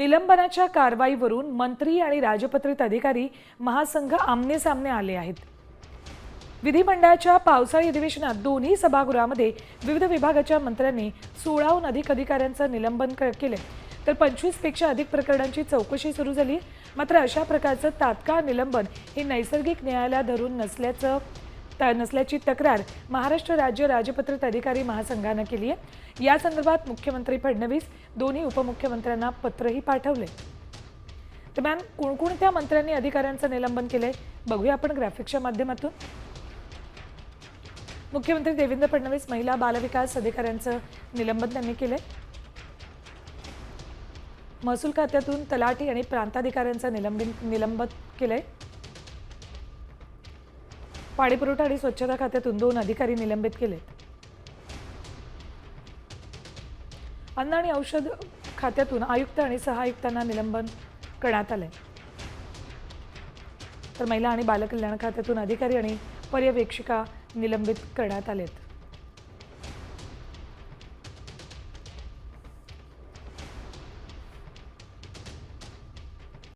निलंबनाच्या कारवाईवरून मंत्री आणि राजपत्रित अधिकारी महासंघ आमने सामने आले आहेत. विधिमंडळाच्या पावसाळी अधिवेशनात दोन्ही सभागृहामध्ये विविध विभागाच्या मंत्र्यांनी सोळाहून अधिक अधिकाऱ्यांचं निलंबन केलं केले तर पंचवीसपेक्षा अधिक प्रकरणांची चौकशी सुरू झाली. मात्र अशा प्रकारचं तात्काळ निलंबन हे नैसर्गिक न्यायालयात धरून नसल्याचं त- नसल्याची तक्रार महाराष्ट्र राज्य राजपत्रित अधिकारी महासंघानं केली आहे. या संदर्भात मुख्यमंत्री फडणवीस दोन्ही उपमुख्यमंत्र्यांना पत्रही पाठवले. दरम्यान कोणकोणत्या मंत्र्यांनी अधिकाऱ्यांचं निलंबन केलंय? बघूया आपण ग्राफिक्सच्या माध्यमातून. मुख्यमंत्री देवेंद्र फडणवीस महिला बालविकास अधिकाऱ्यांचं निलंबन त्यांनी केलंय. महसूल खात्यातून तलाठी आणि प्रांताधिकाऱ्यांचं निलंबन निलंबन केलंय. पाणीपुरवठा आणि स्वच्छता खात्यातून दोन अधिकारी निलंबित केलेत. अन्न आणि औषध खात्यातून आयुक्त आणि सहआयुक्तांना निलंबन करण्यात आले तर महिला आणि बालकल्याण खात्यातून अधिकारी आणि पर्यवेक्षिका निलंबित करण्यात आलेत.